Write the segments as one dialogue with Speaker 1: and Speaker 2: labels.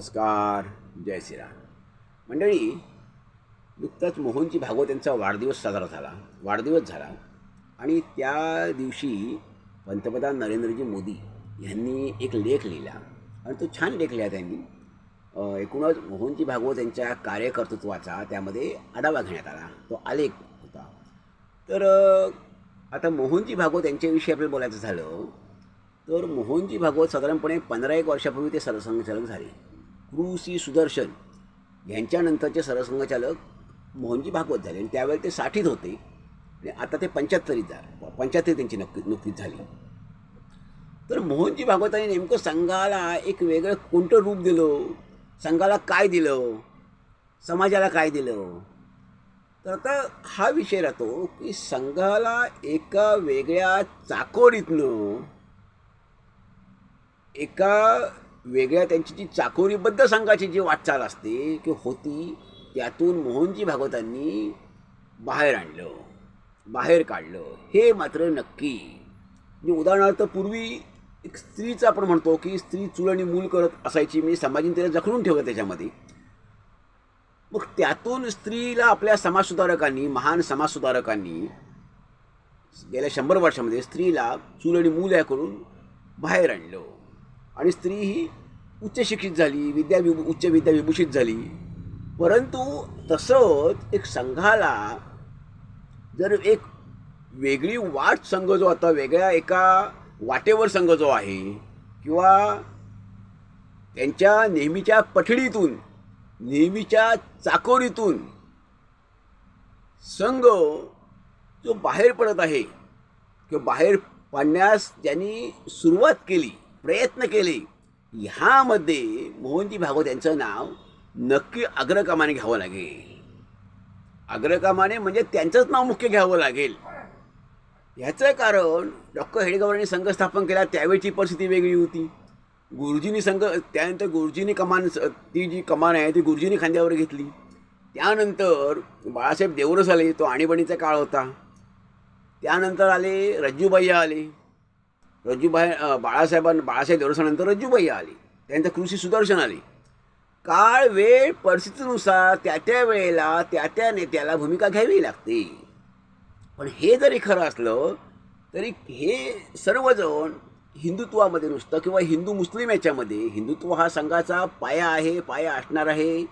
Speaker 1: नमस्कार जय श्रीराम. मंडळी नुकताच मोहनजी भागवत यांचा वाढदिवस साजरा झाला वाढदिवस झाला. आणि त्या दिवशी पंतप्रधान नरेंद्रजी मोदी यांनी एक लेख लिहिला. आणि तो छान लेख लिहा त्यांनी. एकूणच मोहनजी भागवत यांच्या कार्यकर्तृत्वाचा त्यामध्ये आढावा घेण्यात आला. तो आलेख होता. तर आता मोहनजी भागवत यांच्याविषयी आपल्याला बोलायचं झालं तर मोहनजी भागवत साधारणपणे पंधरा एक वर्षापूर्वी ते सरसंघचालक झाले. कृ सी सुदर्शन यांच्यानंतरचे सरसंघचालक मोहनजी भागवत झाले. आणि त्यावेळेला ते साठीत होते. आणि आता ते पंच्याहत्तरीत झाले पंच्याहत्तर त्यांची नक्की नुकतीच झाली. तर मोहनजी भागवतांनी नेमकं संघाला एक वेगळं कोणतं रूप दिलं? संघाला काय दिलं? समाजाला काय दिलं? तर आता हा विषय राहतो की संघाला एका वेगळ्या चाकोरीतनं एका वेगळ्या त्यांची जी चाकोरीबद्ध संघाची जी वाटचाल असते की होती त्यातून मोहनजी भागवतांनी बाहेर आणलं बाहेर काढलं. हे मात्र नक्की. म्हणजे उदाहरणार्थ पूर्वी एक स्त्रीचं आपण म्हणतो की स्त्री चूल आणि मूल करत असायची म्हणजे समाजाने तिला जखडून ठेवलं त्याच्यामध्ये. मग त्यातून स्त्रीला आपल्या समाजसुधारकांनी महान समाजसुधारकांनी गेल्या शंभर वर्षामध्ये स्त्रीला चूल आणि मूल या करून बाहेर आणलं. आणि स्त्री ही उच्च शिक्षित झाली विद्या विभू उच्च विद्या विभूषित झाली. परंतु तसंच एक संघाला जर एक वेगळी वाट संघ जो आता वेगळ्या एका वाटेवर संघ जो आहे किंवा त्यांच्या नेहमीच्या पठडीतून नेहमीच्या चाकोरीतून संघ जो बाहेर पडत आहे किंवा बाहेर पडण्यास ज्यांनी सुरुवात केली प्रयत्न केले. ह्यामध्ये मोहनजी भागवत यांचं नाव नक्की अग्रक्रमाने घ्यावं लागेल. अग्रक्रमाने म्हणजे त्यांचंच नाव मुख्य घ्यावं लागेल. ह्याचं कारण डॉक्टर हेडगेवारांनी संघ स्थापन केला त्यावेळची परिस्थिती वेगळी होती. गुरुजींनी संघ त्यानंतर गुरुजींनी कमान ती जी कमान आहे ती गुरुजींनी खांद्यावर घेतली. त्यानंतर बाळासाहेब देवरस आले तो आणीबाणीचा काळ होता. त्यानंतर आले रज्जूबाई आले. रज्जूबाई बाळासाहेबांना बाळासाहेबां बाळासाहेब देवरसानंतर रज्जूबाई आली. त्यानंतर कृषी सुदर्शन आले. काळ वेळ परिस्थितीनुसार त्या त्या वेळेला त्या त्या नेत्याला भूमिका घ्यावी लागते. पण हे जरी खरं असलं तरी हे सर्वजण हिंदुत्वामध्ये नुसतं किंवा हिंदू मुस्लिम याच्यामध्ये हिंदुत्व हा संघाचा पाया आहे पाया असणार आहे.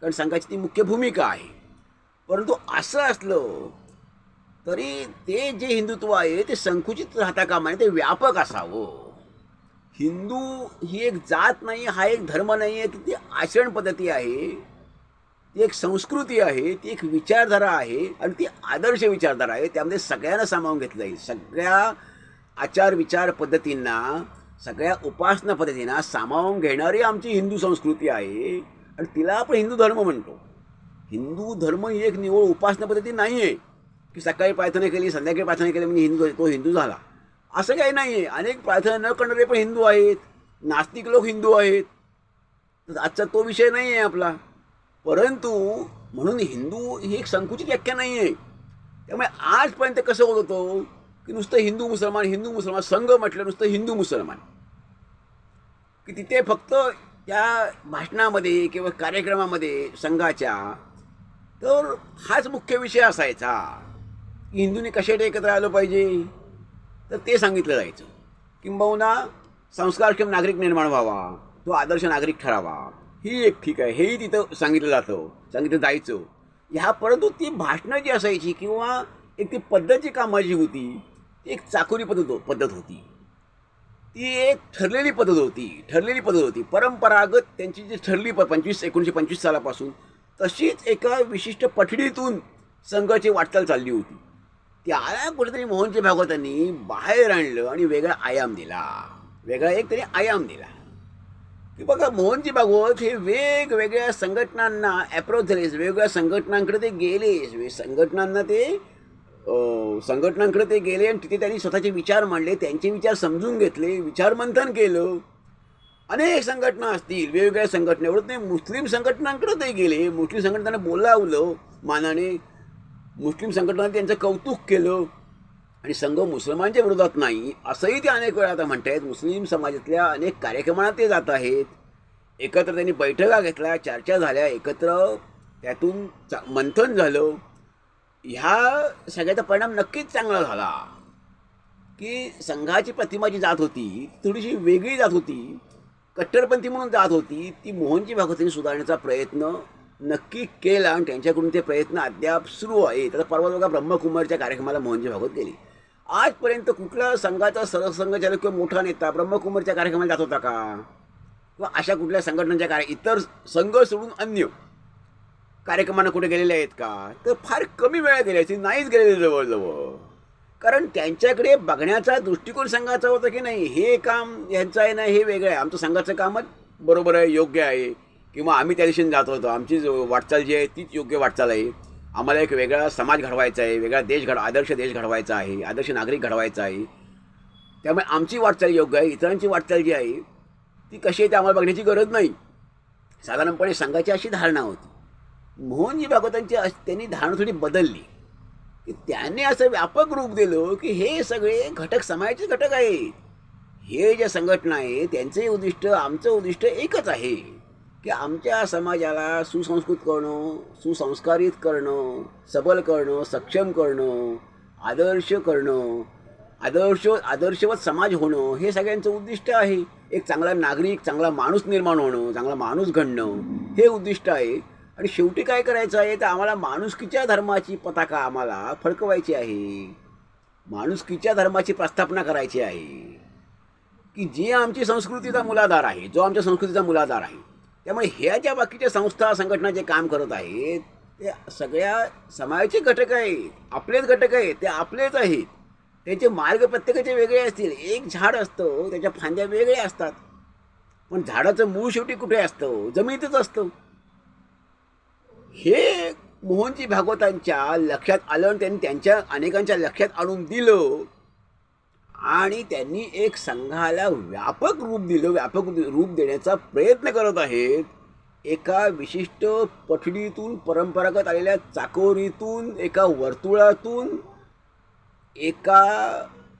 Speaker 1: कारण संघाची ती मुख्य भूमिका आहे. परंतु असं असलं तरी ते जे हिंदुत्व आहे ते संकुचित राहता कामा नये ते व्यापक असावं. हिंदू ही एक जात नाही हा एक धर्म नाही आहे ती आचरण पद्धती आहे. ती एक संस्कृती आहे ती एक विचारधारा आहे आणि ती आदर्श विचारधारा आहे. त्यामध्ये सगळ्यांना सामावून घेतलं जाईल. सगळ्या आचार विचार पद्धतींना सगळ्या उपासना पद्धतींना सामावून घेणारी आमची हिंदू संस्कृती आहे. आणि तिला आपण हिंदू धर्म म्हणतो. हिंदू धर्म ही एक निवळ उपासना पद्धती नाही आहे की सकाळी प्रार्थना केली संध्याकाळी प्रार्थना केली म्हणजे हिंदू तो हिंदू झाला. असं काही नाही आहे अनेक प्रार्थना न करणारे पण हिंदू आहेत. नास्तिक लोक हिंदू आहेत. तर आजचा तो विषय नाही आहे आपला. परंतु म्हणून हिंदू ही एक संकुचित व्याख्या नाही आहे त्यामुळे आजपर्यंत कसं होत होतं की नुसतं हिंदू मुसलमान हिंदू मुसलमान संघ म्हटलं नुसतं हिंदू मुसलमान. की तिथे फक्त त्या भाषणामध्ये किंवा कार्यक्रमामध्ये संघाच्या तर हाच मुख्य विषय असायचा. की हिंदूंनी कशासाठी एकत्र आलं पाहिजे? तर ते सांगितलं जायचं. किंबहुना संस्कारक्षम नागरिक निर्माण व्हावा. तो आदर्श नागरिक ठरावा. ही एक ठीक आहे. हेही तिथं सांगितलं जातं. सांगितलं जायचं. ह्या परंतु ती भाषणं जी असायची किंवा एक ती पद्धत जी कामाची होती ती एक चाकोरी पद्धत हो-, पद्धत होती. ती एक ठरलेली पद्धत होती. ठरलेली पद्धत होती. परंपरागत त्यांची जी ठरली प पंचवीस एकोणीसशे पंचवीस सालापासून तशीच एका विशिष्ट पठडीतून संघाची वाटचाल चालली होती. त्याला कुठेतरी मोहनजी भागवतांनी बाहेर आणलं आणि वेगळा आयाम दिला. वेगळा एक तरी आयाम दिला. की बघा मोहनजी भागवत हे वेगवेगळ्या संघटनांना अप्रोच झालेस वेगवेगळ्या संघटनांकडे ते गेलेस वे संघटनांना ते संघटनांकडे ते गेले आणि तिथे त्यांनी स्वतःचे विचार मांडले. त्यांचे विचार समजून घेतले विचारमंथन केलं. अनेक संघटना असतील वेगवेगळ्या संघटनेवर ते मुस्लिम संघटनांकडे ते गेले. मुस्लिम संघटनांना बोलावलं मानाने. मुस्लिम संघटनांनी त्यांचं कौतुक केलं आणि संघ मुसलमानच्या विरोधात नाही असंही ते अनेक वेळा आता म्हणत आहेत मुस्लिम समाजातल्या अनेक कार्यक्रमांना ते जात आहेत. एकत्र त्यांनी बैठका घेतल्या चर्चा झाल्या एकत्र त्यातून चा मंथन झालं. ह्या सगळ्याचा परिणाम नक्कीच चांगला झाला. की संघाची प्रतिमा जी जात होती थोडीशी वेगळी जात होती. कट्टरपंथी म्हणून जात होती ती मोहनची भागवतीने सुधारण्याचा प्रयत्न नक्की केला आणि त्यांच्याकडून ते प्रयत्न अद्याप सुरू आहे तर परवा बघा ब्रह्मकुमारच्या कार्यक्रमाला मोहनजी भागवत गेली. आजपर्यंत कुठला संघाचा सरसंघचालक किंवा मोठा नेता ब्रह्मकुमारच्या कार्यक्रमाला जात होता का? किंवा अशा कुठल्या संघटनांच्या कार्य इतर संघ सोडून अन्य कार्यक्रमांना कुठे गेलेले आहेत का? तर फार कमी वेळा गेले असतील नाहीच गेलेले जवळजवळ. कारण त्यांच्याकडे बघण्याचा दृष्टिकोन संघाचा होता की नाही? हे काम यांचं आहे ना हे वेगळं आहे. आमचं संघाचं कामच बरोबर आहे योग्य आहे. किंवा आम्ही त्या दिशेने जात होतो. आमची वाटचाल जी आहे तीच योग्य वाटचाल आहे. आम्हाला एक वेगळा समाज घडवायचा आहे वेगळा देश घड आदर्श देश घडवायचा आहे आदर्श नागरिक घडवायचा आहे. त्यामुळे आमची वाटचाल योग्य आहे इतरांची वाटचाल जी आहे ती कशी आहे ते आम्हाला बघण्याची गरज नाही. साधारणपणे संघाची अशी धारणा होती. मोहनजी भागवतांची अश- त्यांनी धारणा थोडी बदलली. की त्याने असं व्यापक रूप दिलं की हे सगळे घटक समाजाचे घटक आहेत. हे ज्या संघटना आहे त्यांचंही उद्दिष्ट आमचं उद्दिष्ट एकच आहे. की आमच्या समाजाला सुसंस्कृत करणं सुसंस्कारित करणं सबल करणं सक्षम करणं आदर्श करणं आदर्श आदर्शवत समाज होणं हे सगळ्यांचं उद्दिष्ट आहे. एक चांगला नागरिक चांगला माणूस निर्माण होणं चांगला माणूस घडणं हे उद्दिष्ट आहे. आणि शेवटी काय करायचं आहे? तर आम्हाला माणुसकीच्या धर्माची पताका आम्हाला फडकवायची आहे. माणुसकीच्या धर्माची प्रस्थापना करायची आहे. की जी आमची संस्कृतीचा मुलाधार आहे जो आमच्या संस्कृतीचा मुलाधार आहे त्यामुळे ह्या ज्या बाकीच्या संस्था संघटना जे काम करत आहेत ते सगळ्या समाजाचे घटक आहेत आपलेच घटक आहेत ते आपलेच आहेत. त्यांचे मार्ग प्रत्येकाचे वेगळे असतील. एक झाड असतं त्याच्या फांद्या वेगळ्या असतात. पण झाडाचं मूळ शेवटी कुठे असतं? जमिनीतच असतं. हे मोहनजी भागवतांच्या लक्षात आलं आणि त्यांनी त्यांच्या अनेकांच्या लक्षात आणून दिलं. आणि त्यांनी एक संघाला व्यापक रूप दिलं व्यापक रूप देण्याचा प्रयत्न करत आहेत. एका विशिष्ट पठडीतून परंपरागत आलेल्या चाकोरीतून एका वर्तुळातून एका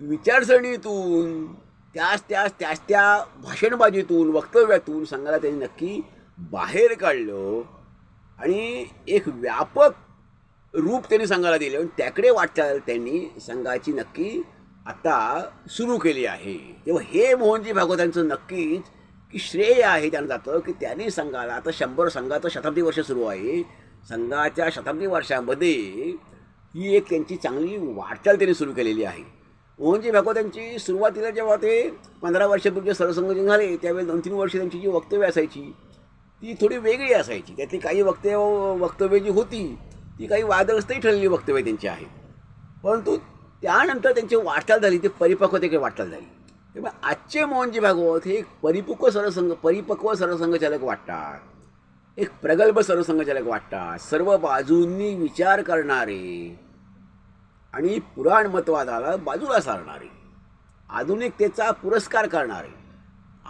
Speaker 1: विचारसरणीतून त्याच त्याच त्याच त्या भाषणबाजीतून वक्तव्यातून संघाला त्यांनी नक्की बाहेर काढलं आणि एक व्यापक रूप त्यांनी संघाला दिलं. आणि त्याकडे वाटचाल त्यांनी संघाची नक्की आता सुरू केली आहे. तेव्हा हे मोहनजी भागवतांचं नक्कीच की श्रेय आहे त्यांना जातं की त्यांनी संघाला आता शंभर संघाचं शताब्दी वर्ष सुरू आहे. संघाच्या शताब्दी वर्षामध्ये ही एक त्यांची चांगली वाटचाल त्यांनी सुरू केलेली आहे. मोहनजी भागवतांची सुरुवातीला जेव्हा ते पंधरा वर्षापूर्वी सरसंघ झाले त्यावेळी दोन तीन वर्ष त्यांची जी वक्तव्य असायची ती थोडी वेगळी असायची. त्यातली काही वक्तव्य वक्तव्य जी होती ती काही वादग्रस्तही ठरलेली वक्तव्य त्यांची आहेत परंतु त्यानंतर त्यांची वाटचाल झाली ती परिपक्वतेकडे वाटचाल झाली. त्यामुळे आजचे मोहनजी भागवत हे एक परिपक्व सरसंघ परिपक्व सरसंघचालक वाटतात. एक प्रगल्भ सरसंघचालक वाटतात. सर्व बाजूंनी विचार करणारे आणि पुराणमतवादाला बाजूला सारणारे. आधुनिकतेचा पुरस्कार करणारे.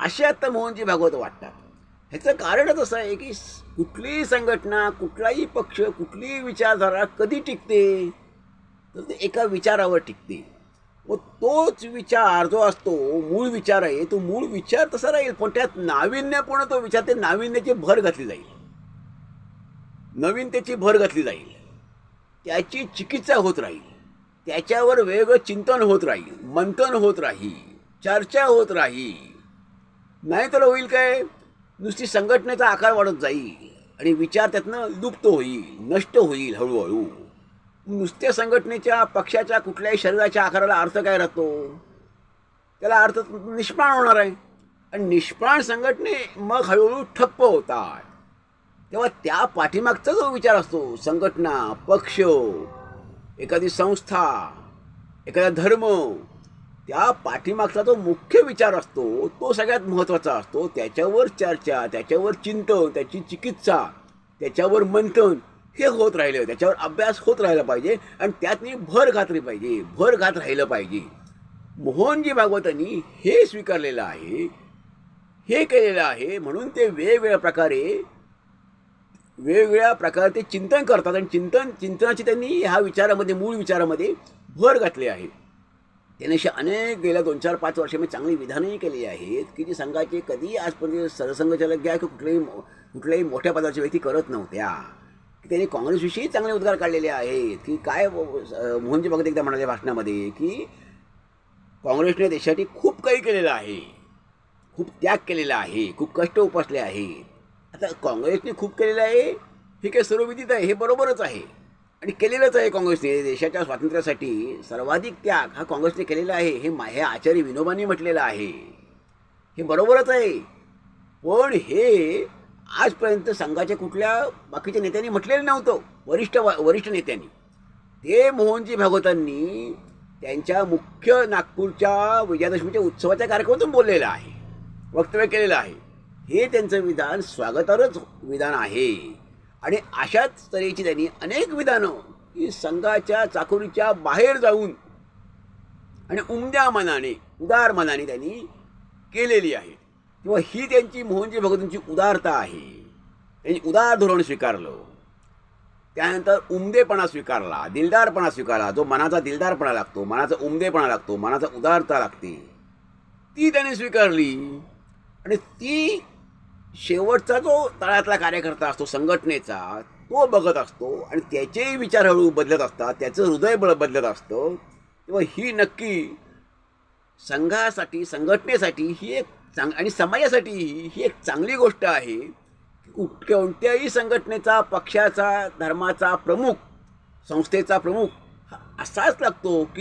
Speaker 1: असे आता मोहनजी भागवत वाटतात. ह्याचं कारणच असं आहे की कुठलीही संघटना कुठलाही पक्ष कुठलीही विचारधारा कधी टिकते? तर ते एका विचारावर टिकते. व तोच विचार जो असतो मूळ विचार आहे तो मूळ विचार तसा राहील पण त्यात नाविन्यपूर्ण तो विचार ते नाविन्याची भर घातली जाईल. नवीनतेची भर घातली जाईल. त्याची चिकित्सा होत राहील. त्याच्यावर वेगळं चिंतन होत राहील मंथन होत राहील चर्चा होत राहील. नाही तर होईल काय? नुसती संघटनेचा आकार वाढत जाईल आणि विचार त्यातनं लुप्त होईल नष्ट होईल हळूहळू. नुसत्या संघटनेच्या पक्षाच्या कुठल्याही शरीराच्या आकाराला अर्थ काय राहतो? त्याला अर्थ निष्प्राण होणार आहे. आणि निष्प्राण संघटने मग हळूहळू ठप्प होतात. तेव्हा त्या पाठीमागचा जो विचार असतो संघटना पक्ष एखादी संस्था एखादा धर्म त्या पाठीमागचा जो मुख्य विचार असतो तो सगळ्यात महत्त्वाचा असतो. त्याच्यावर चर्चा त्याच्यावर चिंतन त्याची चिकित्सा त्याच्यावर मंथन हे होत राहिलं त्याच्यावर अभ्यास होत राहिला पाहिजे आणि त्यातनी भर घातली पाहिजे. भर घात राहिलं पाहिजे. मोहनजी भागवतांनी हे स्वीकारलेलं आहे हे केलेलं आहे म्हणून ते वेगवेगळ्या प्रकारे वेगवेगळ्या प्रकारे ते चिंतन करतात आणि चिंतन चिंतनाची त्यांनी ह्या विचारामध्ये मूळ विचारामध्ये भर घातली आहे. त्याने अशी अनेक गेल्या दोन चार पाच वर्षामध्ये चांगली विधानही केली आहेत की जी संघाचे कधी आजपर्यंत सरसंघचालक घ्या किंवा कुठल्याही कुठल्याही मोठ्या पदाची व्यक्ती करत नव्हत्या. की त्यांनी काँग्रेसविषयी चांगले उद्गार काढलेले आहेत की काय मोहनजी भगत एकदा म्हणाले भाषणामध्ये की काँग्रेसने देशासाठी खूप काही केलेलं आहे खूप त्याग केलेला आहे खूप कष्ट उपासले आहेत. आता काँग्रेसने खूप केलेलं आहे हे काही सर्वविदित आहे हे बरोबरच आहे. आणि केलेलंच आहे काँग्रेसने देशाच्या स्वातंत्र्यासाठी सर्वाधिक त्याग हा काँग्रेसने केलेला आहे हे मा हे आचार्य विनोबांनी म्हटलेलं आहे. हे बरोबरच आहे. पण हे आजपर्यंत संघाच्या कुठल्या बाकीच्या नेत्यांनी म्हटलेलं नव्हतं. वरिष्ठ वरिष्ठ नेत्यांनी. ते मोहनजी भागवतांनी त्यांच्या मुख्य नागपूरच्या विजयादशमीच्या उत्सवाच्या कार्यक्रमातून बोललेलं आहे. वक्तव्य केलेलं आहे. हे त्यांचं विधान स्वागतारच विधान आहे. आणि अशाच तऱ्हेची त्यांनी अनेक विधानं ही संघाच्या चाकोरीच्या बाहेर जाऊन आणि उमद्या मनाने उदार मनाने त्यांनी केलेली आहे किंवा ही त्यांची मोहनजी भगवतांची उदारता आहे. त्यांनी उदार धोरण स्वीकारलं. त्यानंतर उमदेपणा स्वीकारला दिलदारपणा स्वीकारला. जो मनाचा दिलदारपणा लागतो मनाचा उमदेपणा लागतो मनाचा उदारता लागते ती त्याने स्वीकारली. आणि ती शेवटचा जो तळातला कार्यकर्ता असतो संघटनेचा तो बघत असतो आणि त्याचेही विचार हळू बदलत असतात त्याचं हृदय बळ बदलत असतं. तेव्हा ही नक्की संघासाठी संघटनेसाठी ही एक चांग आणि समाजासाठी ही एक चांगली गोष्ट आहे कोणत्याही संघटनेचा पक्षाचा धर्माचा प्रमुख संस्थेचा प्रमुख असाच लागतो की